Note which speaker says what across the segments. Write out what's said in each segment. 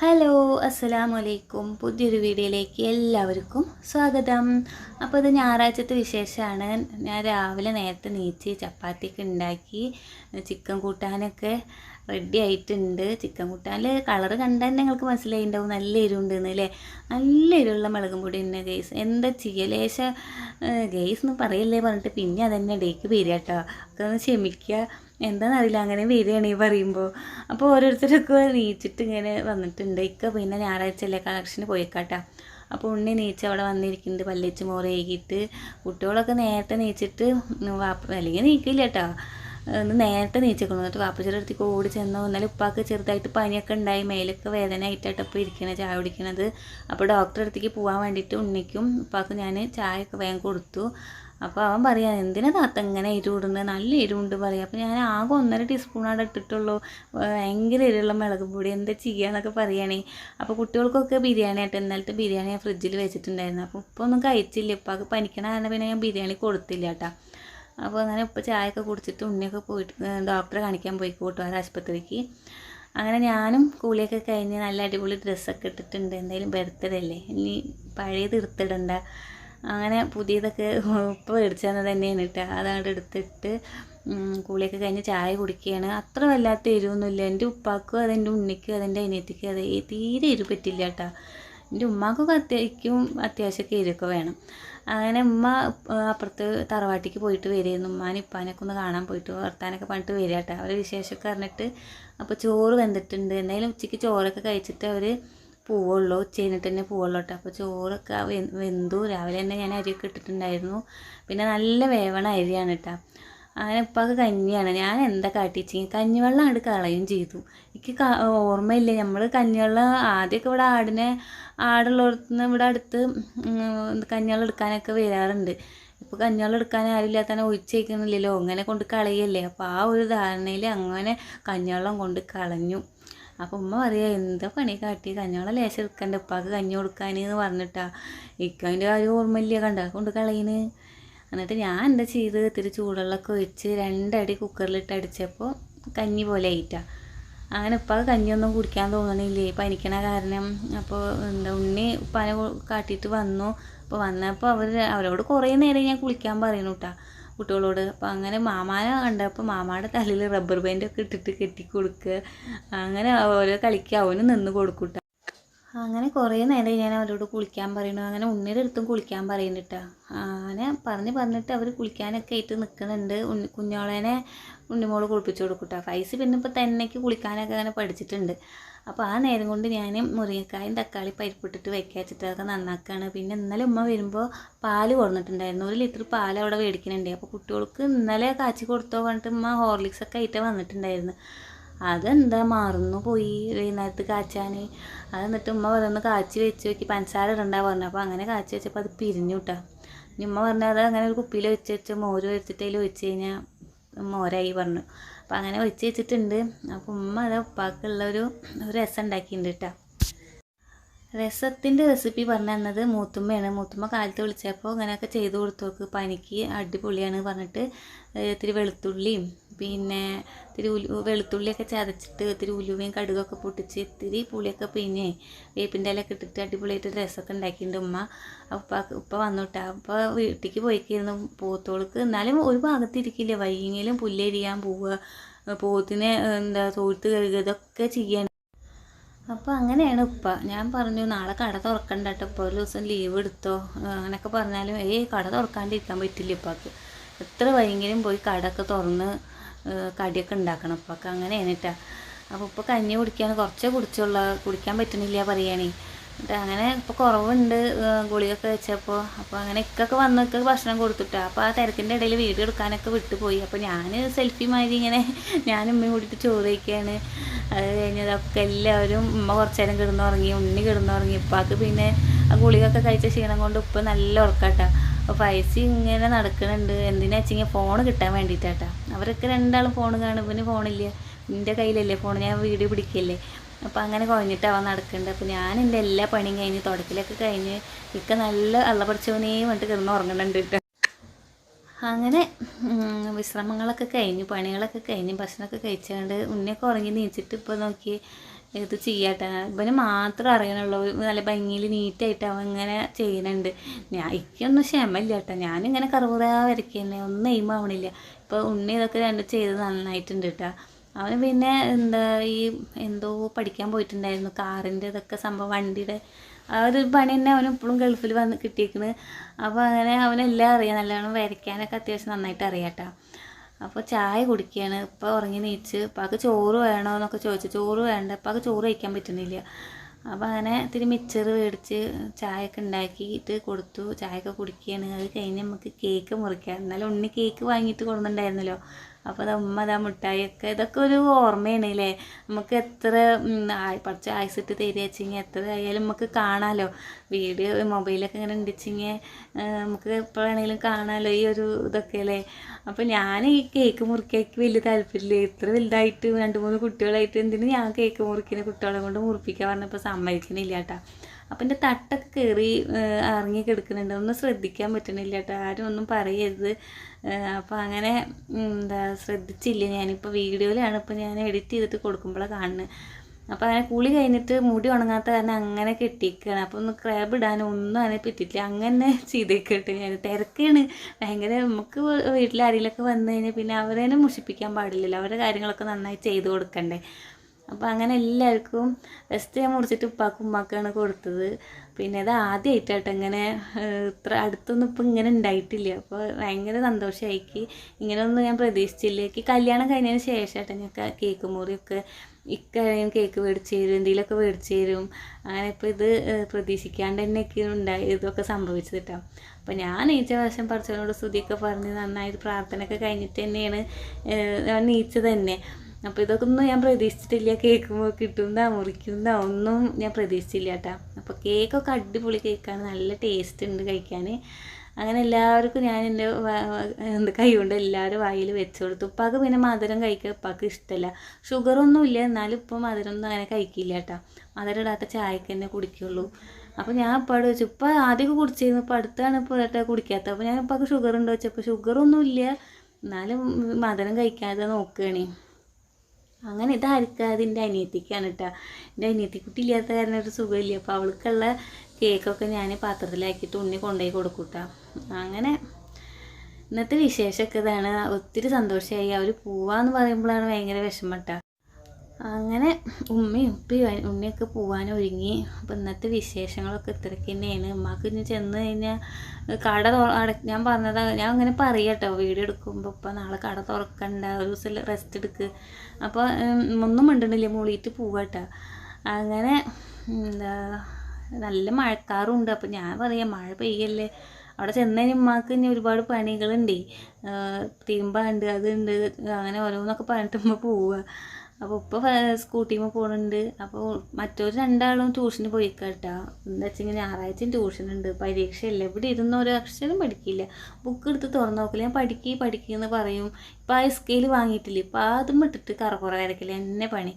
Speaker 1: Hello അസ്സലാമു അലൈക്കും പുതിയൊരു വീഡിയോയിലേക്ക് എല്ലാവർക്കും സ്വാഗതം. അപ്പോൾ ഇത് ഞായറാഴ്ചത്തെ വിശേഷമാണ്. ഞാൻ രാവിലെ നേരത്തെ നീച്ച് ചപ്പാത്തിയൊക്കെ ഉണ്ടാക്കി ചിക്കൻ കൂട്ടാനൊക്കെ റെഡി ആയിട്ടുണ്ട്. ചിക്കൻ കൂട്ടാനിൽ കളറ് കണ്ടാൽ നിങ്ങൾക്ക് മനസ്സിലായിണ്ടാവും. നല്ല എരിവുണ്ടെന്ന് അല്ലേ നല്ല എരിവുള്ള മുളകും പൊടി തന്നെ ഗെയ്സ് എന്താ ചെയ്യുക ലേശ ഗെയ്സ് എന്ന് പറയല്ലേ പറഞ്ഞിട്ട് പിന്നെ അതന്നെ ഡേക്ക് വരിക കേട്ടോ. ഒക്കെ ഒന്ന് ക്ഷമിക്കുക എന്താണെന്നറിയില്ല അങ്ങനെ വരികയാണ് ഈ പറയുമ്പോൾ അപ്പോൾ ഓരോരുത്തരൊക്കെ നീച്ചിട്ട് ഇങ്ങനെ വന്നിട്ടുണ്ട്. ഇക്ക പിന്നെ ഞായറാഴ്ചയല്ലേ കളക്ഷന് പോയിക്കാട്ടാ. അപ്പോൾ ഉണ്ണി നീച്ച് അവിടെ വന്നിരിക്കുന്നുണ്ട് പല്ലിച്ച് മോറ് കഴുകിയിട്ട്. കുട്ടികളൊക്കെ നേരത്തെ നീച്ചിട്ട് വാപ്പ അല്ലെങ്കിൽ നീക്കില്ല കേട്ടോ ഒന്ന് നേരത്തെ നീച്ചേക്കണം. എന്നിട്ട് വാപ്പച്ചിയുടെ അടുത്തേക്ക് ഓടി ചെന്നു. എന്നാലും ഉപ്പാക്ക് ചെറുതായിട്ട് പനിയൊക്കെ ഉണ്ടായി. മേലൊക്കെ വേദന ആയിട്ടാണ് അപ്പോൾ ഇരിക്കണത് ചായ കുടിക്കണത്. അപ്പോൾ ഡോക്ടറെ അടുത്തേക്ക് പോകാൻ വേണ്ടിയിട്ട് ഉണ്ണിക്കും ഉപ്പാക്ക് ഞാൻ ചായയൊക്കെ വേഗം കൊടുത്തു. അപ്പോൾ അവൻ പറയാ എന്തിനാ താത്ത ഇങ്ങനെ എരിവിടുന്നത് നല്ല എരിവുണ്ട് പറയാം. അപ്പോൾ ഞാൻ ആകെ ഒന്നര ടീസ്പൂൺ ആണ് ഇട്ടിട്ടുള്ളൂ ഭയങ്കര എരിവുള്ള മുളക് പൊടി. എന്താ ചെയ്യാന്നൊക്കെ പറയുകയാണേ അപ്പോൾ കുട്ടികൾക്കൊക്കെ ബിരിയാണി ആയിട്ട് ഇന്നലത്തെ ബിരിയാണി ഞാൻ ഫ്രിഡ്ജിൽ വെച്ചിട്ടുണ്ടായിരുന്നു. അപ്പോൾ ഉപ്പ ഒന്നും കഴിച്ചില്ല. ഇപ്പൊക്കെ പനിക്കണ കാരണം പിന്നെ ഞാൻ ബിരിയാണി കൊടുത്തില്ല കേട്ടോ അപ്പോൾ അങ്ങനെ ഉപ്പ ചായയൊക്കെ കുടിച്ചിട്ട് ഉണ്ണിയൊക്കെ പോയിട്ട് ഡോക്ടറെ കാണിക്കാൻ പോയി കൂട്ടുകാർ ആശുപത്രിക്ക്. അങ്ങനെ ഞാനും കൂലിയൊക്കെ കഴിഞ്ഞ് നല്ല അടിപൊളി ഡ്രസ്സൊക്കെ ഇട്ടിട്ടുണ്ട്. എന്തായാലും ബർത്ത്ഡേ അല്ലേ? ഇനി പഴയത് എടുത്തിടണ്ട. അങ്ങനെ പുതിയതൊക്കെ ഉപ്പ് മേടിച്ചത് തന്നെയാണ് കേട്ടോ. അതങ്ങോട്ട് എടുത്തിട്ട് കൂളിയൊക്കെ കഴിഞ്ഞ് ചായ കുടിക്കുകയാണ്. അത്ര വല്ലാത്ത എരിവൊന്നുമില്ല. എന്റെ ഉപ്പാക്കും അതെന്റെ ഉണ്ണിക്കും അതെന്റെ അനിയത്തിക്കും അത് തീരെ എരിവ് പറ്റില്ല കേട്ടോ. എന്റെ ഉമ്മാക്കൊക്കെ അത്യാവശ്യം അത്യാവശ്യമൊക്കെ എരിവൊക്കെ വേണം. അങ്ങനെ ഉമ്മ അപ്പുറത്ത് തറവാട്ടിക്ക് പോയിട്ട് വരികയായിരുന്നു. ഉമ്മാനും ഇപ്പാനൊക്കെ ഒന്ന് കാണാൻ പോയിട്ട് വർത്താനൊക്കെ പറഞ്ഞിട്ട് വരിക കേട്ടോ. അവർ വിശേഷമൊക്കെ പറഞ്ഞിട്ട് അപ്പോൾ ചോറ് വെന്തിട്ടുണ്ട്. എന്തായാലും ഉച്ചയ്ക്ക് ചോറൊക്കെ കഴിച്ചിട്ട് അവർ പോവുള്ളൂ. ചെയ്തിട്ട് തന്നെ പൂവുള്ളൂട്ടോ അപ്പോൾ ചോറൊക്കെ വെന്തു. രാവിലെ തന്നെ ഞാൻ അരിയൊക്കെ ഇട്ടിട്ടുണ്ടായിരുന്നു. പിന്നെ നല്ല വേവണ അരിയാണ് കേട്ടോ അങ്ങനെ ഉപ്പാക്ക് കഞ്ഞിയാണ്. ഞാൻ എന്താ കാട്ടിച്ചെങ്കിൽ കഞ്ഞിവെള്ളം അങ്ങോട്ട് കളയും ചെയ്തു. എനിക്ക് ഓർമ്മയില്ല. നമ്മൾ കഞ്ഞിവെള്ളം ആദ്യമൊക്കെ ഇവിടെ ആടിനെ ആടുള്ളടത്തുനിന്ന് ഇവിടെ അടുത്ത് കഞ്ഞിവെള്ളം എടുക്കാനൊക്കെ വരാറുണ്ട്. ഇപ്പോൾ കഞ്ഞിവെള്ളം എടുക്കാൻ ആരുമില്ലാത്ത തന്നെ ഒഴിച്ചേക്കുന്നില്ലല്ലോ. അങ്ങനെ കൊണ്ട് കളയല്ലേ. അപ്പോൾ ആ ഒരു ധാരണയിൽ അങ്ങനെ കഞ്ഞിവെള്ളം കൊണ്ട് കളഞ്ഞു. അപ്പോൾ ഉമ്മ പറയാ എന്താ പണി കാട്ടി? കഞ്ഞോളം ലേശം എടുക്കണ്ട. ഉപ്പാക്ക് കഞ്ഞി കൊടുക്കാൻ എന്ന് പറഞ്ഞിട്ടാ ഇക്കതിന്റെ കാര്യം ഓർമ്മയില്ല. കണ്ട? കൊണ്ട് കളയിന്. എന്നിട്ട് ഞാൻ എന്താ ചെയ്ത്? ഇത്തിരി ചൂടുള്ളൊക്കെ ഒഴിച്ച് രണ്ടടി കുക്കറിലിട്ട് അടിച്ചപ്പോൾ കഞ്ഞി പോലെ ആയിട്ടാ. അങ്ങനെ ഉപ്പാക്ക് കഞ്ഞിയൊന്നും കുടിക്കാൻ തോന്നണില്ലേ? പനിക്കണ കാരണം. അപ്പോൾ എന്താ ഉണ്ണി ഉപ്പാനെ കാട്ടിയിട്ട് വന്നു. അപ്പോൾ വന്നപ്പോൾ അവർ അവരോട് കുറേ നേരം ഞാൻ കുളിക്കാൻ പറയുന്നു കേട്ടോ കുട്ടികളോട്. അപ്പോൾ അങ്ങനെ മാമാനെ കണ്ടപ്പോൾ മാമാടെ തലയിൽ റബ്ബർ ബാൻഡൊക്കെ ഇട്ടിട്ട് കെട്ടി കൊടുക്കുക അങ്ങനെ ഓരോ കളിക്കുക അവന് നിന്ന് കൊടുക്കൂട്ട അങ്ങനെ കുറേ നേരം ഞാൻ അവരോട് കുളിക്കാൻ പറയുന്നു. അങ്ങനെ ഉണ്ണിയുടെ അടുത്തും കുളിക്കാൻ പറയുന്നുട്ടാ. അങ്ങനെ പറഞ്ഞ് പറഞ്ഞിട്ട് അവർ കുളിക്കാനൊക്കെ ആയിട്ട് നിൽക്കുന്നുണ്ട് ഉണ്ണി കുഞ്ഞോളേനെ ഉണ്ണിമോൾ കുളിപ്പിച്ചു കൊടുക്കൂട്ടാ. ഫൈസ് പിന്നെ ഇപ്പോൾ തന്നേക്ക് കുളിക്കാനൊക്കെ അങ്ങനെ പഠിച്ചിട്ടുണ്ട്. അപ്പോൾ ആ നേരം കൊണ്ട് ഞാൻ മുരിങ്ങക്കായും തക്കാളി പരിപ്പിട്ടിട്ട് വെക്കാച്ചിട്ട് അതൊക്കെ നന്നാക്കുകയാണ് പിന്നെ ഇന്നലെ ഉമ്മ വരുമ്പോൾ പാൽ കൊടുത്തിട്ടുണ്ടായിരുന്നു ഒരു ലിറ്റർ പാൽ അവിടെ മേടിക്കുന്നുണ്ട്. അപ്പോൾ കുട്ടികൾക്ക് ഇന്നലെ കാച്ചി കൊടുത്തോ പറഞ്ഞിട്ട് ഉമ്മ ഹോർലിക്സൊക്കെ ആയിട്ട് വന്നിട്ടുണ്ടായിരുന്നു. അതെന്താ മറന്നു പോയി വൈകുന്നേരത്ത് കാച്ചാൻ അത് എന്നിട്ട് ഉമ്മ പറയുന്നു കാച്ചി വെച്ച് നോക്കി പഞ്ചസാര ഇടണ്ട പറഞ്ഞു. അപ്പോൾ അങ്ങനെ കാച്ചി വെച്ചപ്പോൾ അത് പിരിഞ്ഞു കേട്ടോ ഉമ്മ പറഞ്ഞാൽ അത് അങ്ങനെ ഒരു കുപ്പിയിൽ വെച്ച് വെച്ച് മോര് വെച്ചിട്ട് വെച്ച് കഴിഞ്ഞാൽ മോരായി പറഞ്ഞു. അപ്പോൾ അങ്ങനെ വെച്ച് വെച്ചിട്ടുണ്ട്. അപ്പോൾ ഉമ്മ അത് ഉപ്പാക്കുള്ള ഒരു രസം ഉണ്ടാക്കിയിട്ടുണ്ട് കേട്ടോ രസത്തിന്റെ റെസിപ്പി പറഞ്ഞു തന്നത് മൂത്തുമ്മയാണ്. മൂത്തുമ്മ കാലത്ത് വിളിച്ചപ്പോൾ ഇങ്ങനെയൊക്കെ ചെയ്ത് കൊടുത്തോക്ക്. പനിക്ക് അടിപൊളിയാണ് പറഞ്ഞിട്ട് ഇത്തിരി വെളുത്തുള്ളിയും പിന്നെ ഇത്തിരി ഉലു വെളുത്തുള്ളിയൊക്കെ ചതച്ചിട്ട് ഇത്തിരി ഉലുവയും കടുകൊക്കെ പൊട്ടിച്ച് ഇത്തിരി പുളിയൊക്കെ പിന്നെ വേപ്പിന്റെ ഇലയൊക്കെ ഇട്ടിട്ട് അടിപൊളിയായിട്ട് രസമൊക്കെ ഉണ്ടാക്കിയിട്ടുണ്ട് ഉമ്മ. ഉപ്പ ഉപ്പ വന്നുട്ടാ. അപ്പോൾ വീട്ടിലേക്ക് പോയിക്കായിരുന്നു. പോത്തോൾക്ക് എന്നാലും ഒരു ഭാഗത്ത് ഇരിക്കില്ല. വൈകിയെങ്കിലും പുല്ലരിയാൻ പോവുക. പോത്തിനെ എന്താ തൊഴുത്ത് കഴുകുക. ഇതൊക്കെ ചെയ്യാൻ അപ്പോൾ അങ്ങനെയാണ് ഉപ്പ. ഞാൻ പറഞ്ഞു നാളെ കട തുറക്കണ്ട കേട്ടോ ഇപ്പോൾ ഒരു ദിവസം ലീവ് എടുത്തോ. അങ്ങനെയൊക്കെ പറഞ്ഞാലും ഏയ് കട തുറക്കാണ്ടിരിക്കാൻ പറ്റില്ല ഇപ്പാക്ക് എത്ര വൈകിയും പോയി കടയൊക്കെ തുറന്ന് കടിയൊക്കെ ഉണ്ടാക്കണം ഉപ്പൊക്കെ. അങ്ങനെയാണ് കേട്ടോ അപ്പോൾ ഉപ്പ കഞ്ഞി കുടിക്കാൻ കുറച്ചേ കുടിച്ചുള്ള. കുടിക്കാൻ പറ്റണില്ല പറയുകയാണേ എന്നിട്ട് അങ്ങനെ ഇപ്പോൾ കുറവുണ്ട് ഗുളികയൊക്കെ വെച്ചപ്പോൾ അപ്പോൾ അങ്ങനെ ഇക്കൊക്കെ വന്നൊക്കെ ഭക്ഷണം കൊടുത്തിട്ടാ. അപ്പോൾ ആ തിരക്കിന്റെ ഇടയിൽ വീട് എടുക്കാനൊക്കെ വിട്ടുപോയി. അപ്പോൾ ഞാൻ സെൽഫി മാതിരി ഇങ്ങനെ ഞാൻ ഉമ്മയും കൂടിയിട്ട് ചോറ് വയ്ക്കുകയാണ് അത് കഴിഞ്ഞതൊക്കെ എല്ലാവരും ഉമ്മ കുറച്ച് നേരം കിടന്നുറങ്ങി ഉണ്ണി കിടന്നുറങ്ങി. ഉപ്പാക്ക് പിന്നെ ആ ഗുളികയൊക്കെ കഴിച്ച ക്ഷീണം കൊണ്ട് ഉപ്പ് നല്ല ഉറക്കാട്ടാ. അപ്പോൾ പൈസ ഇങ്ങനെ നടക്കുന്നുണ്ട് എന്തിനാ വെച്ചെങ്കിൽ ഫോൺ കിട്ടാൻ വേണ്ടിയിട്ടാട്ടാ അവരൊക്കെ രണ്ടാളും ഫോൺ കാണും. പിന്നെ ഫോണില്ല. എന്റെ കയ്യിലല്ലേ ഫോൺ ഞാൻ വീഡിയോ പിടിക്കല്ലേ. അപ്പോൾ അങ്ങനെ കുഴഞ്ഞിട്ട് അവൻ നടക്കുന്നുണ്ട് അപ്പോൾ ഞാൻ എന്റെ എല്ലാ പണിയും കഴിഞ്ഞ് തുടക്കിലൊക്കെ കഴിഞ്ഞ് ഇക്ക നല്ല അള്ള പഠിച്ചവനേ വന്നിട്ട് കിടന്ന് ഉറങ്ങുന്നുണ്ട് കേട്ടോ അങ്ങനെ വിശ്രമങ്ങളൊക്കെ കഴിഞ്ഞു പണികളൊക്കെ കഴിഞ്ഞ് ഭക്ഷണമൊക്കെ കഴിച്ചുകൊണ്ട് ഉണ്ണിയൊക്കെ ഉറങ്ങി നീച്ചിട്ട് ഇപ്പോൾ നോക്കി ഇത് ചെയ്യാട്ടെ. ഇവന് മാത്രം അറിയണുള്ളൂ നല്ല ഭംഗിയിൽ നീറ്റായിട്ട് അവൻ ഇങ്ങനെ ചെയ്യുന്നുണ്ട് ഞാൻ എനിക്കൊന്നും ക്ഷമയില്ല കേട്ടോ ഞാനിങ്ങനെ കറുപുറ വരയ്ക്കുക തന്നെ ഒന്നും എയിമാവണില്ല ഇപ്പോൾ ഉണ്ണി ഇതൊക്കെ രണ്ട് ചെയ്ത് നന്നായിട്ടുണ്ട് കേട്ടോ അവന് പിന്നെ എന്താ ഈ എന്തോ പഠിക്കാൻ പോയിട്ടുണ്ടായിരുന്നു. കാറിന്റെ ഇതൊക്കെ സംഭവം വണ്ടിയുടെ ആ ഒരു പണി തന്നെ അവന് ഇപ്പോഴും ഗൾഫിൽ വന്ന് കിട്ടിയിരിക്കണ് അപ്പോൾ അങ്ങനെ അവനെല്ലാം അറിയാം. നല്ലോണം വരയ്ക്കാനൊക്കെ അത്യാവശ്യം നന്നായിട്ട് അറിയാട്ടോ. അപ്പോൾ ചായ കുടിക്കുകയാണ്. ഇപ്പോൾ ഉറങ്ങി നീച്ച് ഇപ്പാക്ക് ചോറ് വേണോ എന്നൊക്കെ ചോദിച്ചു. ചോറ് വേണ്ട ഇപ്പാക്ക് ചോറ് കഴിക്കാൻ പറ്റുന്നില്ല. അപ്പോൾ അങ്ങനെ ഇത്തിരി മിച്ചർ മേടിച്ച് ചായയൊക്കെ ഉണ്ടാക്കിയിട്ട് കൊടുത്തു. ചായയൊക്കെ കുടിക്കുകയാണ്. അത് കഴിഞ്ഞ് നമുക്ക് കേക്ക് മുറിക്കാം. എന്നാലും ഉണ്ണി കേക്ക് വാങ്ങിയിട്ട് കൊണ്ടുണ്ടായിരുന്നല്ലോ അപ്പോൾ അമ്മ അതാ മിഠായിയൊക്കെ ഇതൊക്കെ ഒരു ഓർമ്മയാണ് അല്ലേ നമുക്ക് എത്ര പഠിച്ച ആയിസിട്ട് തരിക വെച്ചെങ്കിൽ എത്ര ആയാലും നമുക്ക് കാണാമല്ലോ വീഡിയോ മൊബൈലൊക്കെ ഇങ്ങനെ ഉണ്ടിച്ചെങ്കിൽ നമുക്ക് എപ്പോഴാണെങ്കിലും കാണാമല്ലോ ഈ ഒരു ഇതൊക്കെ അല്ലേ അപ്പോൾ ഞാൻ ഈ കേക്ക് മുറിക്കാക്ക് വലിയ താല്പര്യമില്ല. ഇത്ര വലുതായിട്ട് രണ്ട് മൂന്ന് കുട്ടികളായിട്ട് എന്തിനു ഞാൻ കേക്ക് മുറിക്കുന്ന കുട്ടികളെ കൊണ്ട് മുറിപ്പിക്കാൻ പറഞ്ഞപ്പോൾ സമ്മതിക്കണില്ല കേട്ടോ അപ്പം എന്റെ തട്ടൊക്കെ കയറി ഇറങ്ങി കിടക്കുന്നുണ്ട്. ഒന്നും ശ്രദ്ധിക്കാൻ പറ്റണില്ല കേട്ടോ. ആരും ഒന്നും പറയരുത്. അപ്പോൾ അങ്ങനെ എന്താ ശ്രദ്ധിച്ചില്ല. ഞാനിപ്പോൾ വീഡിയോയിലാണ് ഇപ്പോൾ ഞാൻ എഡിറ്റ് ചെയ്തിട്ട് കൊടുക്കുമ്പോഴാണ് കാണുന്നത് അപ്പോൾ അങ്ങനെ കുളി കഴിഞ്ഞിട്ട് മുടി ഉണങ്ങാത്ത കാരണം അങ്ങനെ കെട്ടിയിരിക്കുകയാണ് അപ്പോൾ ഒന്ന് ക്രാബ് ഇടാനോ ഒന്നും അതിനെ പറ്റിയിട്ടില്ല അങ്ങനെ ചെയ്തേക്കട്ടെ. ഞാൻ തിരക്കാണ്. ഭയങ്കര നമുക്ക് വീട്ടിൽ ആരെങ്കിലുമൊക്കെ വന്നു കഴിഞ്ഞാൽ പിന്നെ അവരെ മുഷിപ്പിക്കാൻ പാടില്ലല്ലോ. അവരുടെ കാര്യങ്ങളൊക്കെ നന്നായി ചെയ്ത് കൊടുക്കണ്ടേ. അപ്പോൾ അങ്ങനെ എല്ലാവർക്കും ഫസ്റ്റ് ഞാൻ മുറിച്ചിട്ട് ഉപ്പാക്കും ഉമ്മാക്കാണ് കൊടുത്തത്. പിന്നെ ഇത് ആദ്യമായിട്ടാട്ടോ ഇങ്ങനെ ഇത്ര അടുത്തൊന്നും ഇപ്പം ഇങ്ങനെ ഉണ്ടായിട്ടില്ല അപ്പോൾ ഭയങ്കര സന്തോഷമായിക്ക് ഇങ്ങനെയൊന്നും ഞാൻ പ്രതീക്ഷിച്ചില്ല. എനിക്ക് കല്യാണം കഴിഞ്ഞതിന് ശേഷമായിട്ട് ഞാൻ കേക്ക് മുറിയൊക്കെ ഇക്കാര്യം കേക്ക് മേടിച്ച് തരും എന്തെങ്കിലുമൊക്കെ മേടിച്ച് തരും. അങ്ങനെ ഇപ്പോൾ ഇത് പ്രതീക്ഷിക്കാണ്ട് തന്നെയൊക്കെ ഉണ്ടായി ഇതൊക്കെ സംഭവിച്ചത് കേട്ടോ അപ്പോൾ ഞാൻ നീച്ച വശം പഠിച്ചവനോട് സ്തുതിയൊക്കെ പറഞ്ഞ് നന്നായിട്ട് പ്രാർത്ഥനയൊക്കെ കഴിഞ്ഞിട്ട് തന്നെയാണ് നീച്ചത് തന്നെ. അപ്പോൾ ഇതൊന്നും ഞാൻ പ്രതീക്ഷിച്ചിട്ടില്ല. കേൾക്കുമ്പോൾ കിട്ടുന്ന മുറിക്കുന്ന ഒന്നും ഞാൻ പ്രതീക്ഷിച്ചില്ല കേട്ടോ അപ്പോൾ കേക്കൊക്കെ അടിപൊളി കേക്കാണ് നല്ല ടേസ്റ്റ് ഉണ്ട് കഴിക്കാൻ അങ്ങനെ എല്ലാവർക്കും ഞാൻ എന്റെ എന്ത് കൈ കൊണ്ട് എല്ലാവരും വായിൽ വെച്ച് കൊടുത്തു. ഉപ്പാക്ക് പിന്നെ മധുരം കഴിക്കാൻ ഉപ്പാക്ക് ഇഷ്ടമല്ല ഷുഗറൊന്നും ഇല്ല. എന്നാലും ഇപ്പോൾ മധുരം ഒന്നും അങ്ങനെ കഴിക്കില്ല കേട്ടോ മധുരം ഇടാത്ത ചായക്ക് തന്നെ കുടിക്കുള്ളൂ. അപ്പോൾ ഞാൻ ഉപ്പാട് വെച്ചു ഇപ്പം ആദ്യമൊക്കെ കുടിച്ചിരുന്നു. ഇപ്പോൾ അടുത്താണ് ഇപ്പോൾ ഏട്ടാ കുടിക്കാത്തത്. അപ്പോൾ ഞാൻ ഇപ്പം ഷുഗർ ഉണ്ടോ? വെച്ചപ്പോൾ ഷുഗറൊന്നും ഇല്ല. എന്നാലും മധുരം കഴിക്കാതെ നോക്കുകയാണ് അങ്ങനെ ഇതായിരിക്കും അതിന്റെ അനിയത്തിക്കാണ് കേട്ടോ എന്റെ അനിയത്തിക്കുട്ടി ഇല്ലാത്ത കാരണം ഒരു സുഖമില്ല. അപ്പോൾ അവൾക്കുള്ള കേക്കൊക്കെ ഞാൻ പാത്രത്തിലാക്കിയിട്ട് ഉണ്ണി കൊണ്ടുപോയി കൊടുക്കൂട്ടാ. അങ്ങനെ ഇന്നത്തെ വിശേഷമൊക്കെ ഇതാണ്. ഒത്തിരി സന്തോഷമായി അവർ പോവാന്ന് പറയുമ്പോഴാണ് ഭയങ്കര വിഷമം കേട്ടോ അങ്ങനെ ഉമ്മയും ഉപ്പയും ഉണ്ണിയൊക്കെ പോകാൻ ഒരുങ്ങി. അപ്പം ഇന്നത്തെ വിശേഷങ്ങളൊക്കെ ഇത്രയ്ക്ക് തന്നെയാണ്. ഉമ്മാക്ക് ഇനി ചെന്ന് കഴിഞ്ഞാൽ കട അട ഞാൻ പറഞ്ഞത് ഞാൻ അങ്ങനെ പറയട്ടോ. വീഡിയോ എടുക്കുമ്പോൾ ഇപ്പം നാളെ കട തുറക്കണ്ട ഒരു ദിവസം റെസ്റ്റ് എടുക്ക്. അപ്പോൾ ഒന്നും മിണ്ടണില്ല. മൂളിയിട്ട് പോവാട്ടോ. അങ്ങനെ എന്താ നല്ല മഴക്കാറുണ്ട്. അപ്പം ഞാൻ പറയാം മഴ പെയ്യല്ലേ. അവിടെ ചെന്നതിന് ഉമ്മാക്ക് ഇനി ഒരുപാട് പണികളുണ്ട്. തീമ്പാണ്ട് അതുണ്ട് അങ്ങനെ ഓരോന്നൊക്കെ പറഞ്ഞിട്ട് ഉമ്മ പോവുക അപ്പോൾ ഇപ്പോൾ സ്കൂട്ടിമ്മ പോകുന്നുണ്ട് അപ്പോൾ മറ്റൊരു രണ്ടാളും ട്യൂഷന് പോയി കേട്ടോ എന്താ വെച്ചെങ്കിൽ ഞായറാഴ്ചയും ട്യൂഷൻ ഉണ്ട് പരീക്ഷയല്ല? ഇവിടെ ഇരുന്ന് ഒരു അക്ഷരം പഠിക്കില്ല. ബുക്ക് എടുത്ത് തുറന്നു നോക്കില്ല ഞാൻ പഠിക്കി എന്ന് പറയും. ഇപ്പോൾ ആ സ്കെയിൽ വാങ്ങിയിട്ടില്ല? ഇപ്പോൾ അതും ഇട്ടിട്ട് കറക്കുറ എന്നെ പണി.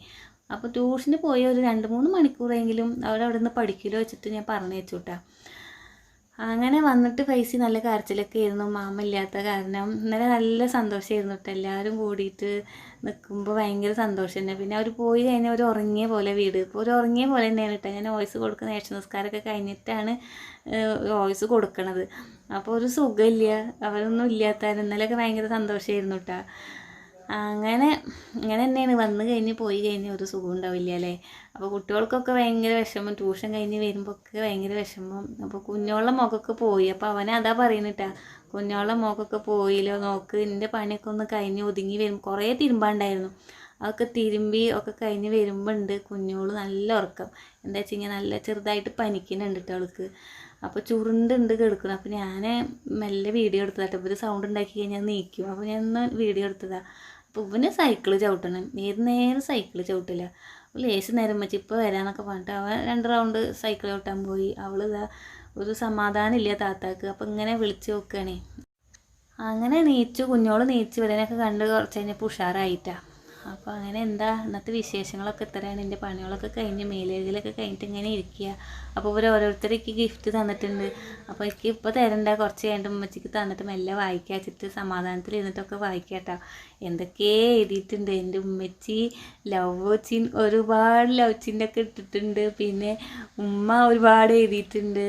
Speaker 1: അപ്പോൾ ട്യൂഷന് പോയ ഒരു രണ്ട് മൂന്ന് മണിക്കൂറെങ്കിലും അവരവിടെ നിന്ന് പഠിക്കില്ല വെച്ചിട്ട് ഞാൻ പറഞ്ഞു വെച്ചു അങ്ങനെ വന്നിട്ട് പൈസ നല്ല കരച്ചിലൊക്കെ ആയിരുന്നു മാമ ഇല്ലാത്ത കാരണം ഇന്നലെ നല്ല സന്തോഷമായിരുന്നു കേട്ടോ എല്ലാവരും കൂടിയിട്ട് നിൽക്കുമ്പോൾ ഭയങ്കര സന്തോഷം തന്നെ. പിന്നെ അവർ പോയി കഴിഞ്ഞാൽ ഒരു ഉറങ്ങിയ പോലെ വീട്. ഇപ്പോൾ ഒരു ഉറങ്ങിയ പോലെ തന്നെയാണ് കേട്ടോ ഞാൻ വോയിസ് കൊടുക്കുന്ന ഏഷ്യ നിസ്കാരമൊക്കെ കഴിഞ്ഞിട്ടാണ് വോയിസ് കൊടുക്കണത്. അപ്പോൾ ഒരു സുഖമില്ല. അവരൊന്നും ഇല്ലാത്ത ഇന്നലെയൊക്കെ ഭയങ്കര സന്തോഷമായിരുന്നു കേട്ടോ അങ്ങനെ ഇങ്ങനെ തന്നെയാണ്. വന്നു കഴിഞ്ഞ് പോയി കഴിഞ്ഞ് ഒരു സുഖം ഉണ്ടാവില്ല അല്ലേ? അപ്പോൾ കുട്ടികൾക്കൊക്കെ ഭയങ്കര വിഷമം. ട്യൂഷൻ കഴിഞ്ഞ് വരുമ്പോൾ ഒക്കെ ഭയങ്കര വിഷമം. അപ്പോൾ കുഞ്ഞോളം മുഖമൊക്കെ പോയി. അപ്പോൾ അവനെ അതാ പറയുന്നിട്ടാ കുഞ്ഞോളം മുഖമൊക്കെ പോയില്ലോ നോക്ക് എന്റെ പണിയൊക്കെ ഒന്ന് കഴിഞ്ഞ് ഒതുങ്ങി വരും. കുറേ തിരുമ്പാണ്ടായിരുന്നു. അതൊക്കെ തിരുമ്പി ഒക്കെ കഴിഞ്ഞ് വരുമ്പോൾ ഉണ്ട് കുഞ്ഞോൾ നല്ല ഉറക്കം. എന്താ വെച്ച് കഴിഞ്ഞാൽ നല്ല ചെറുതായിട്ട് പനിക്കുന്നുണ്ട് കേട്ടോ അവൾക്ക്. അപ്പോൾ ചുരുണ്ടുണ്ട് കിടക്കണം. അപ്പോൾ ഞാൻ മെല്ലെ വീഡിയോ എടുത്തതാട്ടോ. ഇപ്പോൾ ഒരു സൗണ്ട് ഉണ്ടാക്കി കഴിഞ്ഞാൽ നീക്കും. അപ്പോൾ ഞാൻ ഒന്ന് വീഡിയോ എടുത്തതാണ് അപ്പോൾ ഇവന് സൈക്കിൾ ചവിട്ടണം. നേരെ നേരം സൈക്കിൾ ചവിട്ടില്ല. ലേശം നേരം വെച്ച് ഇപ്പോൾ വരാമെന്നൊക്കെ പറഞ്ഞിട്ട് അവൻ രണ്ട് റൗണ്ട് സൈക്കിൾ ചവിട്ടാൻ പോയി. അവൾ ഇതാ ഒരു സമാധാനം ഇല്ല താത്താക്ക്. അപ്പം ഇങ്ങനെ വിളിച്ച് നോക്കുകയാണേ അങ്ങനെ നീച്ചു കുഞ്ഞോൾ നീച്ച് വരാനൊക്കെ കണ്ട് കുറച്ച് കഴിഞ്ഞപ്പോൾ ഉഷാറായിട്ടാ. അപ്പോൾ അങ്ങനെ എന്താ ഇന്നത്തെ വിശേഷങ്ങളൊക്കെ ഇത്രയാണ്. എന്റെ പണികളൊക്കെ കഴിഞ്ഞ് മേലേതിലൊക്കെ കഴിഞ്ഞിട്ട് ഇങ്ങനെ ഇരിക്കുക. അപ്പോൾ ഇവർ ഓരോരുത്തർക്ക് ഗിഫ്റ്റ് തന്നിട്ടുണ്ട്. അപ്പോൾ എനിക്ക് ഇപ്പോൾ തരണ്ട. കുറച്ച് കഴിഞ്ഞിട്ട് ഉമ്മച്ചിക്ക് തന്നിട്ട് മെല്ലെ വായിക്കുക. സമാധാനത്തിൽ ഇരുന്നിട്ടൊക്കെ വായിക്കുക കേട്ടോ. എന്തൊക്കെ എഴുതിയിട്ടുണ്ട്. എന്റെ ഉമ്മച്ചി ലവ് ചിൻ ഒരുപാട് ലവ് ഒക്കെ ഇട്ടിട്ടുണ്ട്. പിന്നെ ഉമ്മ ഒരുപാട് എഴുതിയിട്ടുണ്ട്.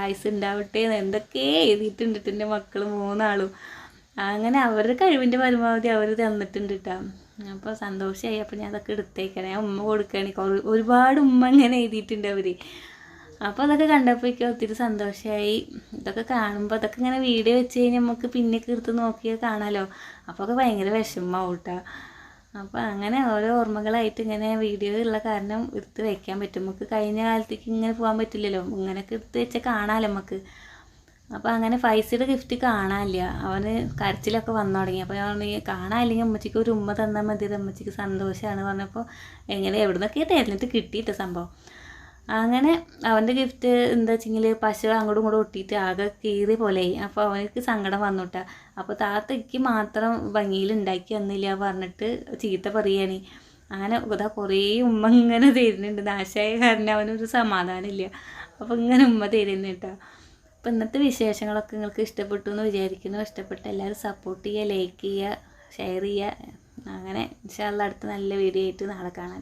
Speaker 1: ആയുസ് ഉണ്ടാവട്ടെ എന്തൊക്കെ എഴുതിയിട്ടുണ്ട്. ട്ടോ എന്റെ മക്കൾ മൂന്നാളും. അങ്ങനെ അവരുടെ കഴിവിന്റെ പരമാവധി അവർ തന്നിട്ടുണ്ട് കേട്ടോ. അപ്പോൾ സന്തോഷമായി അപ്പോൾ ഞാൻ അതൊക്കെ എടുത്തേക്കണേ. ഉമ്മ കൊടുക്കുകയാണ് കുറേ ഒരുപാട് ഉമ്മ ഇങ്ങനെ എഴുതിയിട്ടുണ്ട് അവർ അപ്പോൾ അതൊക്കെ കണ്ടപ്പോൾ എനിക്ക് ഒത്തിരി സന്തോഷമായി ഇതൊക്കെ കാണുമ്പോൾ അതൊക്കെ ഇങ്ങനെ വീഡിയോ വെച്ച് കഴിഞ്ഞാൽ നമുക്ക് പിന്നെ എടുത്ത് നോക്കിയാൽ കാണാമല്ലോ അപ്പോൾ ഒക്കെ ഭയങ്കര വിഷമമാവും കേട്ടോ അപ്പോൾ അങ്ങനെ ഓരോ ഓർമ്മകളായിട്ട് ഇങ്ങനെ വീഡിയോ ഉള്ള കാരണം എടുത്ത് വയ്ക്കാൻ പറ്റും. നമുക്ക് കഴിഞ്ഞ കാലത്തേക്ക് ഇങ്ങനെ പോകാൻ പറ്റില്ലല്ലോ. ഇങ്ങനെയൊക്കെ എടുത്ത് വെച്ചാൽ കാണാമല്ലോ നമുക്ക് അപ്പോൾ അങ്ങനെ ഫൈസിയുടെ ഗിഫ്റ്റ് കാണാനില്ല. അവന് കരച്ചിലൊക്കെ വന്നു തുടങ്ങി. അപ്പോൾ ഞാൻ പറഞ്ഞു, കാണാനില്ലെങ്കിൽ അമ്മച്ചിക്ക് ഒരു ഉമ്മ തന്നാൽ മതി. അമ്മച്ചിക്ക് സന്തോഷമാണ് പറഞ്ഞപ്പോൾ എങ്ങനെ എവിടെ നിന്നൊക്കെ തിരഞ്ഞിട്ട് കിട്ടിയിട്ട് സംഭവം. അങ്ങനെ അവന്റെ ഗിഫ്റ്റ് എന്താ വെച്ചെങ്കിൽ പശു അങ്ങോട്ടും ഇങ്ങോട്ടും ഒട്ടിയിട്ട് ആകെ കീറി പോലെയായി. അപ്പോൾ അവനക്ക് സങ്കടം വന്നുട്ട. അപ്പോൾ താത്തയ്ക്ക് മാത്രം ഭംഗിയിൽ ഉണ്ടാക്കി തന്നില്ല പറഞ്ഞിട്ട് ചീത്ത പറയാണ്. അങ്ങനെ ഇതാ കുറേ ഉമ്മ ഇങ്ങനെ തരുന്നുണ്ട്. നാശമായ കാരണം അവനൊരു സമാധാനമില്ല. അപ്പോൾ ഇങ്ങനെ ഉമ്മ തരുന്നു കേട്ടോ അപ്പോൾ ഇന്നത്തെ വിശേഷങ്ങളൊക്കെ നിങ്ങൾക്ക് ഇഷ്ടപ്പെട്ടു എന്ന് വിചാരിക്കുന്നു. ഇഷ്ടപ്പെട്ട എല്ലാവരും സപ്പോർട്ട് ചെയ്യുക ലൈക്ക് ചെയ്യുക ഷെയർ ചെയ്യുക. അങ്ങനെ ഇൻഷാല്ല അടുത്ത നല്ല വീഡിയോ ആയിട്ട് നാളെ കാണാം.